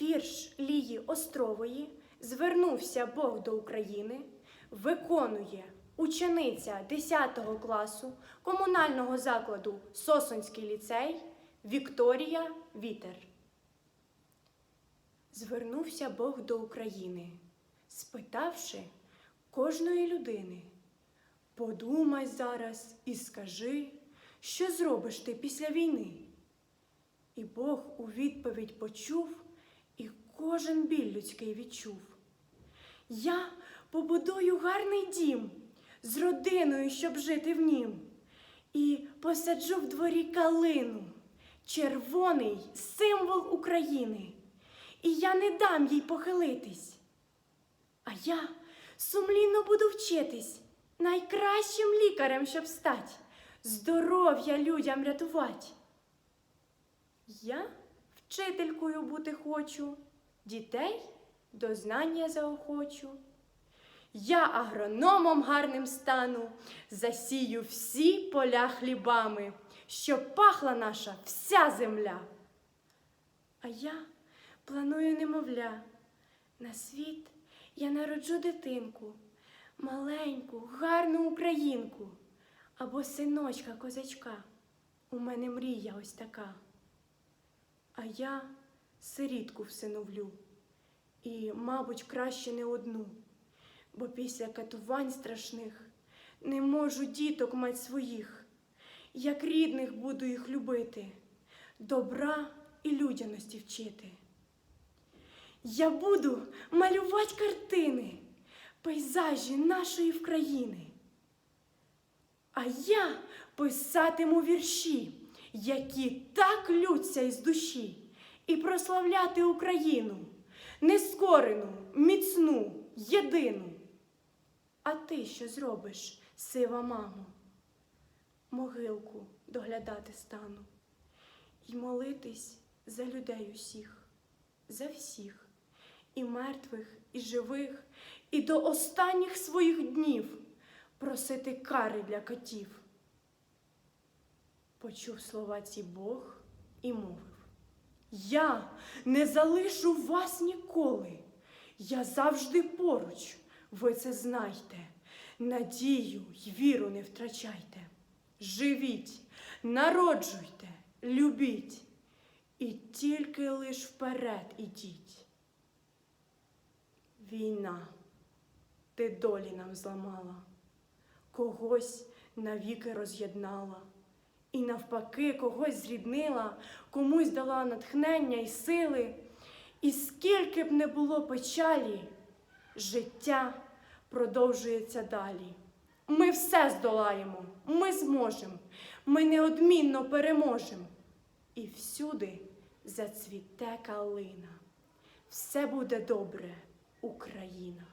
Вірш Лії Острової Звернувся Бог до України, виконує учениця 10 класу комунального закладу Сосонський ліцей Вікторія Вітер. Звернувся Бог до України, спитавши кожної людини. Подумай зараз і скажи, що зробиш ти після війни. І Бог у відповідь почув, кожен біль людський відчув. Я побудую гарний дім з родиною, щоб жити в нім, і посаджу в дворі калину, червоний символ України, і я не дам їй похилитись. А я сумлінно буду вчитись найкращим лікарем, щоб стать, здоров'я людям рятувати. Я вчителькою бути хочу, дітей до знання заохочу. Я агрономом гарним стану, засію всі поля хлібами, щоб пахла наша вся земля. А я планую немовля. На світ я народжу дитинку, маленьку, гарну українку, або синочка козачка. У мене мрія ось така. А я сирітку всиновлю, і, мабуть, краще не одну, бо після катувань страшних не можу діток мать своїх, як рідних буду їх любити, добра і людяності вчити. Я буду малювати картини, пейзажі нашої вкраїни. А я писатиму вірші, які так лються із душі, і прославляти Україну, нескорену, міцну, єдину. А ти що зробиш, сива мамо? Могилку доглядати стану і молитись за людей усіх, за всіх, і мертвих, і живих, і до останніх своїх днів просити кари для котів. Почув слова ці Бог і мовив: Я не залишу вас ніколи. Я завжди поруч, ви це знайте. Надію й віру не втрачайте. Живіть, народжуйте, любіть, і тільки лиш вперед ідіть. Війна, ти долі нам зламала, когось навіки роз'єднала, і навпаки когось зріднила, комусь дала натхнення і сили. І скільки б не було печалі, життя продовжується далі. Ми все здолаємо, ми зможемо, ми неодмінно переможемо. І всюди зацвіте калина. Все буде добре, Україна.